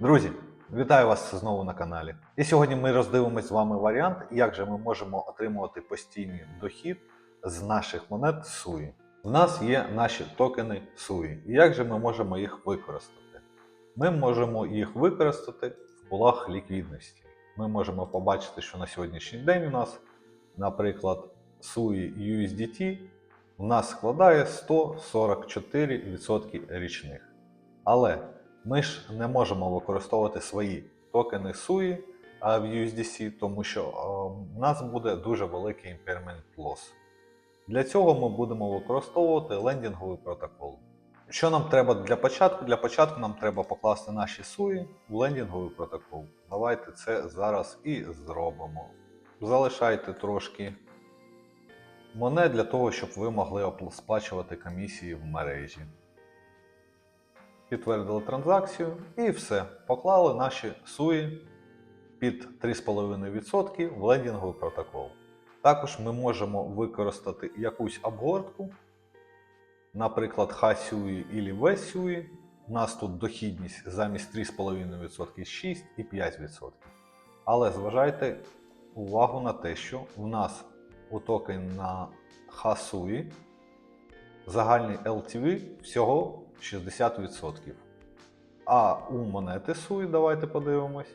Друзі, вітаю вас знову на каналі. І сьогодні ми роздивимось з вами варіант, як же ми можемо отримувати постійний дохід з наших монет SUI. У нас є наші токени SUI. І як же ми можемо їх використати? Ми можемо їх використати в пулах ліквідності. Ми можемо побачити, що на сьогоднішній день у нас, наприклад, SUI USDT у нас складає 144% річних. Але ми ж не можемо використовувати свої токени SUI в USDC, тому що е, у нас буде дуже великий impairment loss. Для цього ми будемо використовувати лендінговий протокол. Що нам треба для початку? Для початку нам треба покласти наші SUI в лендінговий протокол. Давайте це зараз і зробимо. Залишайте трошки монет для того, щоб ви могли сплачувати комісії в мережі підтвердили транзакцію і все. Поклали наші SUI під 3,5% в лендінговий протокол. Також ми можемо використати якусь обгортку, наприклад, HSUI або VSUI. У нас тут дохідність замість 3,5% 6 і 5%. Але зважайте увагу на те, що в нас у токен на HSUI загальний LTV всього 60%. А у монети SUI, давайте подивимось.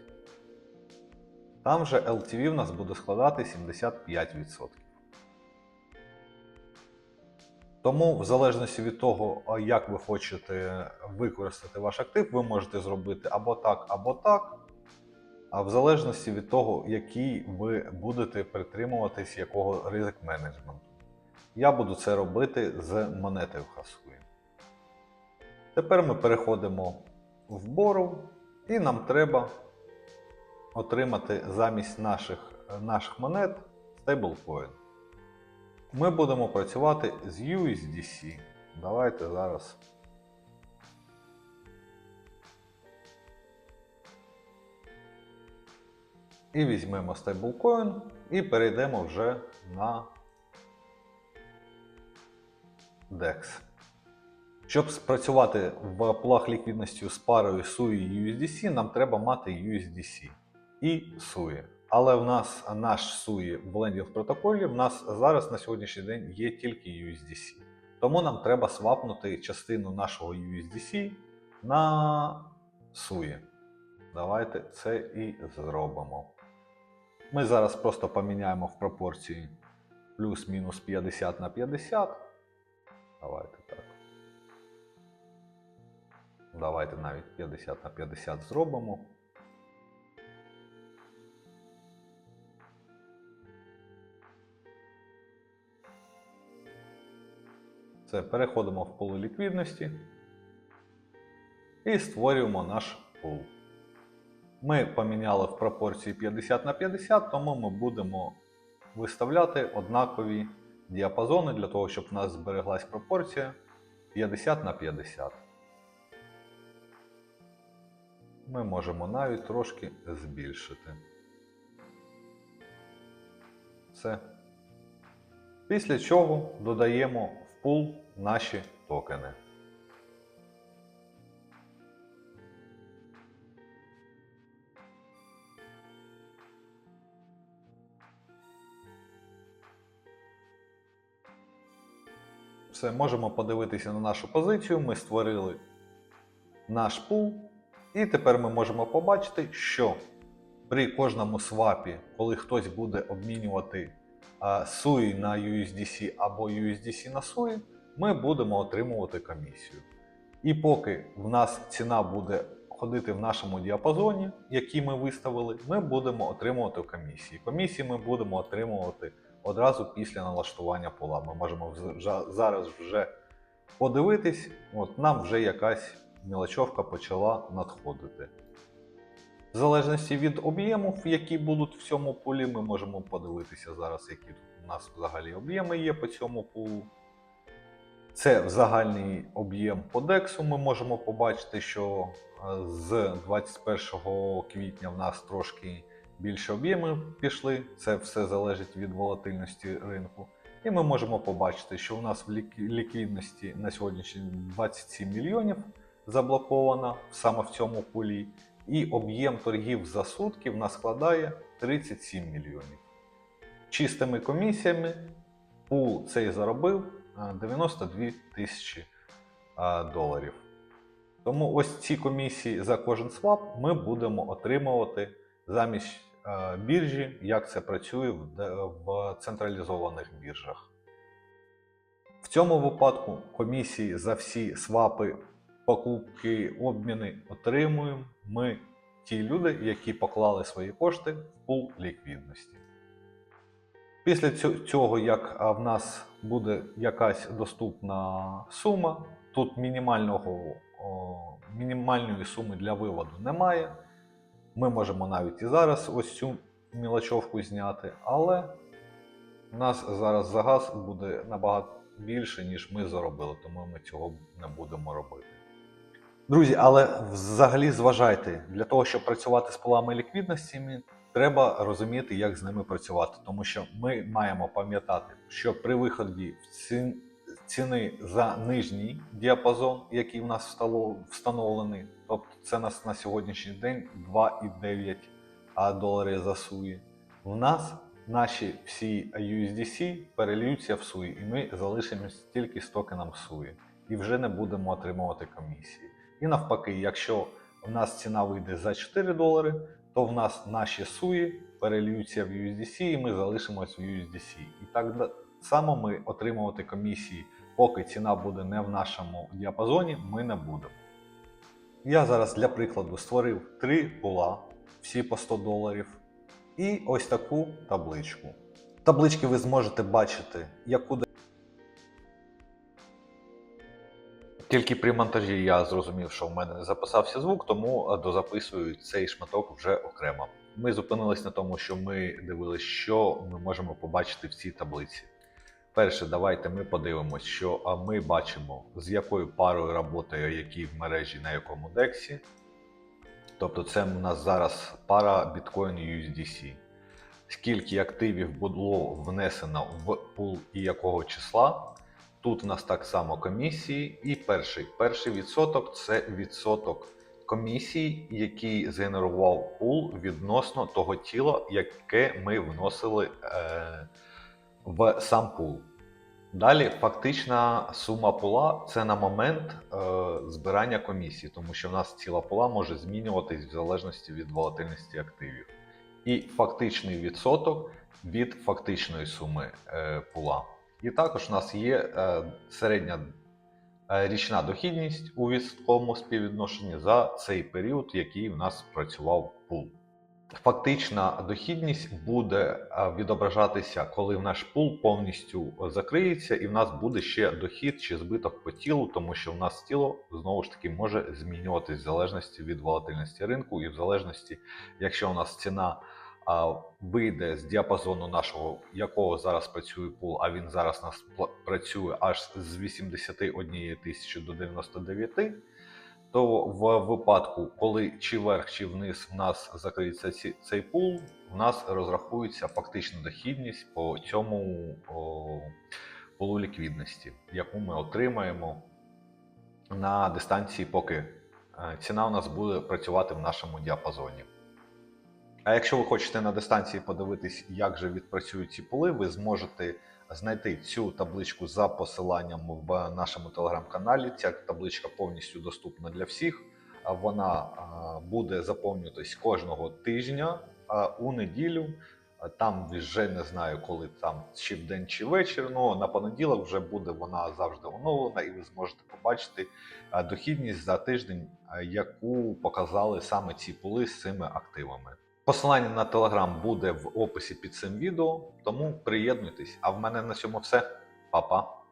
Там же LTV в нас буде складати 75%. Тому, в залежності від того, як ви хочете використати ваш актив, ви можете зробити або так, або так. А в залежності від того, який ви будете притримуватись якого ризик менеджменту. Я буду це робити з монетою Хасуї. Тепер ми переходимо в бору, і нам треба отримати замість наших, наших монет стейблкоін. Ми будемо працювати з USDC. Давайте зараз. І візьмемо стейблкоін і перейдемо вже на DEX. Щоб спрацювати в плах ліквідності з парою SUI і USDC, нам треба мати USDC і SUI. Але в нас наш SUI в лендінг протоколі в нас зараз на сьогоднішній день є тільки USDC. Тому нам треба свапнути частину нашого USDC на SUI. Давайте це і зробимо. Ми зараз просто поміняємо в пропорції плюс-мінус 50 на 50. Давайте так. Давайте навіть 50 на 50 зробимо. Це переходимо в поле ліквідності і створюємо наш пул. Ми поміняли в пропорції 50 на 50, тому ми будемо виставляти однакові діапазони для того, щоб в нас збереглась пропорція 50 на 50. Ми можемо навіть трошки збільшити. Все. Після чого додаємо в пул наші токени. Все, можемо подивитися на нашу позицію. Ми створили наш пул. І тепер ми можемо побачити, що при кожному свапі, коли хтось буде обмінювати SUI на USDC або USDC на SUI, ми будемо отримувати комісію. І поки в нас ціна буде ходити в нашому діапазоні, який ми виставили, ми будемо отримувати комісії. Комісії ми будемо отримувати одразу після налаштування пола. Ми можемо зараз вже подивитись, от нам вже якась мілочовка почала надходити. В залежності від об'ємів, які будуть в цьому пулі, ми можемо подивитися зараз, які у нас взагалі об'єми є по цьому пулу. Це загальний об'єм по дексу. Ми можемо побачити, що е, з 21 квітня в нас трошки більше об'ємів пішли. Це все залежить від волатильності ринку. І ми можемо побачити, що у нас в ліквідності на сьогоднішній 27 мільйонів заблоковано саме в цьому пулі. І об'єм торгів за сутки в нас складає 37 мільйонів. Чистими комісіями пул цей заробив 92 тисячі доларів. Тому ось ці комісії за кожен свап ми будемо отримувати замість е, біржі, як це працює в централізованих біржах. В цьому випадку комісії за всі свапи, покупки, обміни отримуємо ми ті люди, які поклали свої кошти в пул ліквідності. Після цього, як в нас буде якась доступна сума, тут мінімального, мінімальної суми для виводу немає. Ми можемо навіть і зараз ось цю мілочовку зняти, але у нас зараз за газ буде набагато більше, ніж ми заробили, тому ми цього не будемо робити. Друзі, але взагалі зважайте, для того, щоб працювати з полами ліквідності, треба розуміти, як з ними працювати. Тому що ми маємо пам'ятати, що при виході в ці- ціни за нижній діапазон, який в нас встало- встановлений, тобто це нас на сьогоднішній день 2,9 а, доларів за суї. В нас наші всі USDC перельються в суї, і ми залишимось тільки з токеном суї і вже не будемо отримувати комісії. І навпаки, якщо в нас ціна вийде за 4 долари, то в нас наші суї перельються в USDC і ми залишимось в USDC. І так само ми отримувати комісії, поки ціна буде не в нашому діапазоні, ми не будемо. Я зараз для прикладу створив три пула, всі по 100 доларів, і ось таку табличку. В табличці ви зможете бачити, яку Тільки при монтажі я зрозумів, що в мене не записався звук, тому е, дозаписую цей шматок вже окремо. Ми зупинились на тому, що ми дивилися, що ми можемо побачити в цій таблиці. Перше, давайте ми подивимось, що ми бачимо, з якою парою працює який в мережі на якому дексі. Тобто, це у нас зараз пара Bitcoin USDC. Скільки активів було внесено в пул і якого числа. Тут у нас так само комісії. І перший перший відсоток це відсоток комісій, який згенерував пул відносно того тіла, яке ми вносили е, в сам пул. Далі фактична сума пула це на момент е, збирання комісії, тому що в нас ціла пула може змінюватись в залежності від волатильності активів. І фактичний відсоток від фактичної суми е, пула. І також у нас є е, середня е, річна дохідність у відсотковому співвідношенні за цей період, який в нас працював пул. Фактична дохідність буде е, відображатися, коли наш пул повністю закриється, і в нас буде ще дохід чи збиток по тілу, тому що в нас тіло знову ж таки може змінюватись в залежності від волатильності ринку, і в залежності, якщо у нас ціна вийде з діапазону нашого, якого зараз працює пул, а він зараз нас працює аж з 81 тисячі до 99, то в випадку, коли чи вверх, чи вниз в нас закриється ці- цей пул, в нас розрахується фактична дохідність по цьому о, пулу ліквідності, яку ми отримаємо на дистанції, поки е, ціна у нас буде працювати в нашому діапазоні. А якщо ви хочете на дистанції подивитись, як же відпрацюють ці поли, ви зможете знайти цю табличку за посиланням в нашому телеграм-каналі. Ця табличка повністю доступна для всіх. Вона буде заповнюватись кожного тижня у неділю. Там вже не знаю, коли там чи вдень, чи вечір. Ну на понеділок вже буде вона завжди оновлена, і ви зможете побачити дохідність за тиждень, яку показали саме ці поли з цими активами. Посилання на телеграм буде в описі під цим відео, тому приєднуйтесь. А в мене на цьому все. Па-па!